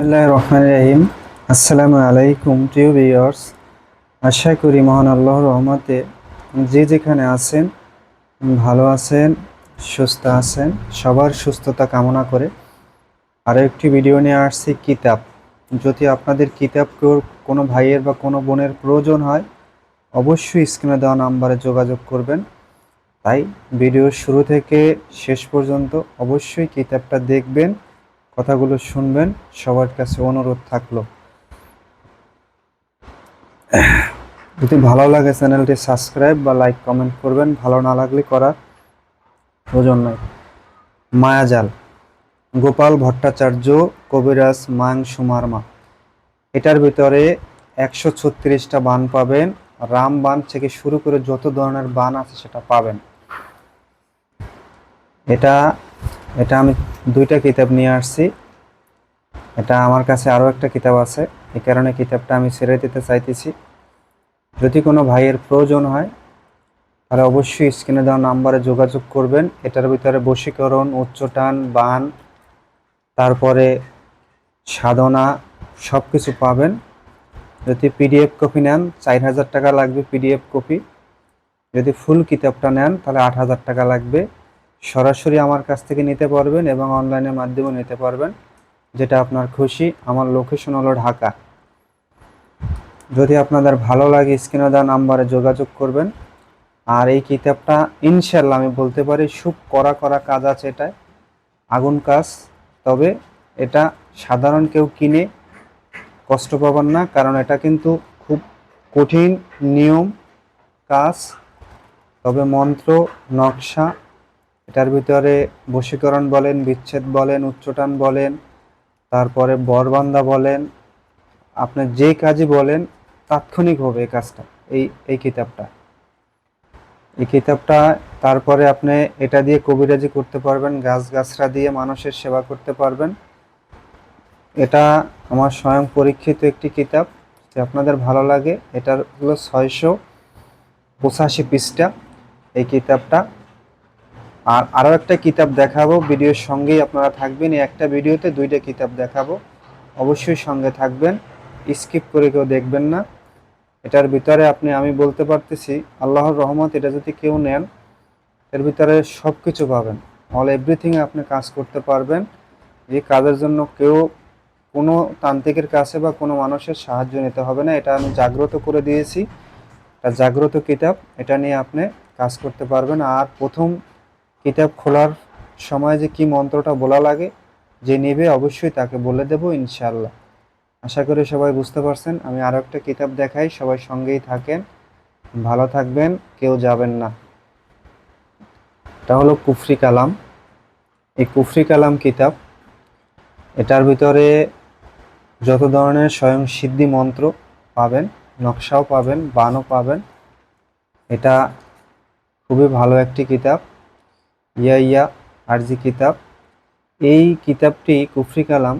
বিসমিল্লাহ রহমান রহিম আসসালামু আলাইকুম প্রিয় ভিউয়ার্স আশা করি মহান আল্লাহর রহমতে যে যেখানে আছেন, ভালো আছেন, সুস্থ আছেন, সবার সুস্থতা কামনা করে আরও একটি ভিডিও নিয়ে আসছি, কিতাব। যদি আপনাদের কিতাব কোনো ভাইয়ের বা কোনো বোনের প্রয়োজন হয়, অবশ্যই স্ক্রিনে দেওয়া নাম্বারে যোগাযোগ করবেন। তাই ভিডিওর শুরু থেকে শেষ পর্যন্ত অবশ্যই কিতাবটা দেখবেন। কথাগুলো শুনবেন, সবার কাছে অনুরোধ থাকল। যদি ভালো লাগে চ্যানেলটি সাবস্ক্রাইব বা লাইক কমেন্ট করবেন, ভালো না লাগলে করার প্রয়োজন নয় মায়াজাল, গোপাল ভট্টাচার্য, কবিরাজ মাং সুমারমা এটার ভিতরে একশো ছত্রিশটা বান পাবেন। রাম বান থেকে শুরু করে যত ধরনের বান আছে সেটা পাবেন। এটা এটা আমি দুইটা কিতাব নিয়ে আসছি। এটা আমার কাছে আরও একটা কিতাব আছে। এই কারণে কিতাবটা আমি ছেড়ে দিতে চাইতেছি। যদি কোনো ভাইয়ের প্রয়োজন হয়, তাহলে অবশ্যই স্ক্রিনে দেওয়া নাম্বারে যোগাযোগ করবেন। এটার ভিতরে বশীকরণ উচ্চটান বান, তারপরে সাধনা সব কিছু পাবেন। যদি পিডিএফ কপি নেন, চার হাজার টাকা লাগবে পিডিএফ কপি। যদি ফুল কিতাবটা নেন, তাহলে আট হাজার টাকা লাগবে। সরাসরি আমার কাছ থেকে নিতে পারবেন এবং অনলাইনের মাধ্যমে নিতে পারবেন। যেটা আপনার খুশি। আমার লোকেশন হলো ঢাকা। যদি আপনাদের ভালো লাগে, স্ক্রিনে দেওয়া নাম্বারে যোগাযোগ করবেন। আর এই কিতাবটা ইনশাল্লাহ আমি বলতে পারি, খুব করা করা কাজ আছে এটায়। আগুন কাজ। তবে এটা সাধারণ কেউ কিনে কষ্ট পাবেন না, কারণ এটা কিন্তু খুব কঠিন নিয়ম কাজ। তবে মন্ত্র, নকশা এটার ভিতরে বশীকরণ বলেন, বিচ্ছেদ বলেন, উচ্চটান বলেন, তারপরে বরবান্দা বলেন, আপনি যে কাজই বলেন, তাৎক্ষণিক হবে এই কাজটা, এই এই কিতাবটা। এই কিতাবটা, তারপরে আপনি এটা দিয়ে কবিরাজি করতে পারবেন, গাছ গাছরা দিয়ে মানুষের সেবা করতে পারবেন। এটা আমার স্বয়ং পরীক্ষিত একটি কিতাব, যদি আপনাদের ভালো লাগে, এটার হলো ছয়শো পঁচাশি পৃষ্ঠা, এই কিতাবটা। আর আরও একটা কিতাব দেখাবো, ভিডিওর সঙ্গেই আপনারা থাকবেন। এই একটা ভিডিওতে দুইটা কিতাব দেখাবো। অবশ্যই সঙ্গে থাকবেন, স্কিপ করে কেউ দেখবেন না। এটার ভিতরে আপনি, আমি বলতে পারতেছি, আল্লাহর রহমত, এটা যদি কেউ নেন, এর ভিতরে সব কিছু পাবেন অল এভরিথিং আপনি কাজ করতে পারবেন। যে কাজের জন্য কেউ কোনো তান্ত্রিকের কাছে বা কোনো মানুষের সাহায্য নিতে হবে না। এটা আমি জাগ্রত করে দিয়েছি। এটা জাগ্রত কিতাব। এটা নিয়ে আপনি কাজ করতে পারবেন। আর প্রথম কিতাব খোলার সময় যে কি মন্ত্রটা বলা লাগে, যে নেবে অবশ্যই তাকে বলে দেব ইনশাল্লাহ আশা করি সবাই বুঝতে পারছেন, আমি আরও একটা কিতাব দেখাই, সবাই সঙ্গেই থাকেন, ভালো থাকবেন, কেউ যাবেন না। এটা হলো কুফরি কালাম। এই কুফরি কালাম কিতাব, এটার ভিতরে যত ধরনের স্বয়ং সিদ্ধি মন্ত্র পাবেন, নকশাও পাবেন বানও পাবেন, এটা খুবই ভালো একটি কিতাব। ইয়া ইয়া আরজি কিতাব, এই কিতাবটি কুফরি কালাম,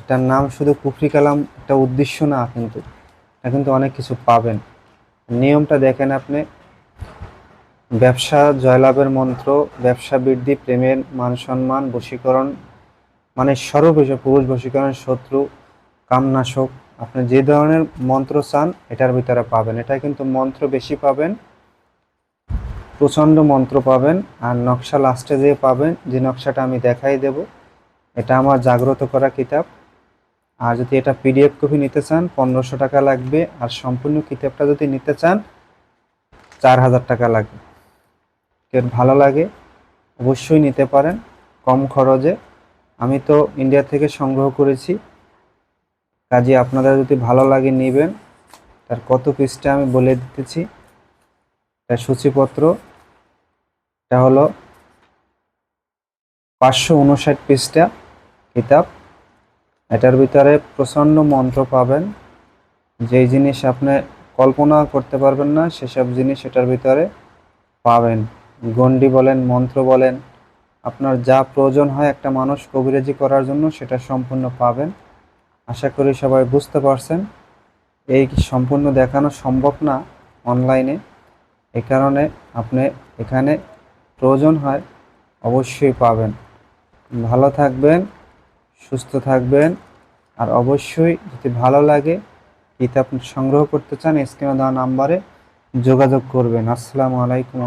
এটার নাম শুধু কুফরি কালাম, একটা উদ্দেশ্য না কিন্তু, এটা কিন্তু অনেক কিছু পাবেন। নিয়মটা দেখেন আপনি, ব্যবসা জয়লাভের মন্ত্র, ব্যবসা বৃদ্ধি, প্রেমের মান সম্মান, বশীকরণ মানে সর্ববিষয় পুরুষ বশীকরণ শত্রু, কামনাশক, আপনি যে ধরনের মন্ত্র চান, এটার ভিতরে পাবেন। এটা কিন্তু মন্ত্র বেশি পাবেন প্রচণ্ড মন্ত্র পাবেন আর নকশা লাস্টে যে পাবেন, যে নকশাটা আমি দেখাই দেব, এটা আমার জাগ্রত করা কিতাব। আর যদি এটা পিডিএফ কপি নিতে চান, পনেরোশো টাকা লাগবে, আর সম্পূর্ণ কিতাবটা যদি নিতে চান, চার হাজার টাকা লাগবে। এর ভালো লাগে, অবশ্যই নিতে পারেন, কম খরচে। আমি তো ইন্ডিয়া থেকে সংগ্রহ করেছি। কাজে আপনারা যদি ভালো লাগে নেবেন, তার কত পিসটা আমি বলে দিতেছি। এটা সূচিপত্র, এটা হলো পাঁচশো উনষাট পৃষ্ঠা কিতাব। এটার ভিতরে প্রচণ্ড মন্ত্র পাবেন। যেই জিনিস আপনি কল্পনা করতে পারবেন না, সেসব জিনিস এটার ভিতরে পাবেন। গণ্ডি বলেন, মন্ত্র বলেন, আপনার যা প্রয়োজন হয় একটা মানুষ কবিরাজি করার জন্য সেটা সম্পূর্ণ পাবেন। আশা করি সবাই বুঝতে পারছেন। এই সম্পূর্ণ দেখানো সম্ভব না অনলাইনে। এই কারণে আপনি এখানে প্রয়োজন হয় অবশ্যই পাবেন। ভালো থাকবেন, সুস্থ থাকবেন, আর অবশ্যই যদি ভালো লাগে, কিতাব সংগ্রহ করতে চান, স্ক্রিনে দেওয়া নাম্বারে যোগাযোগ করবেন। আসসালামু আলাইকুম।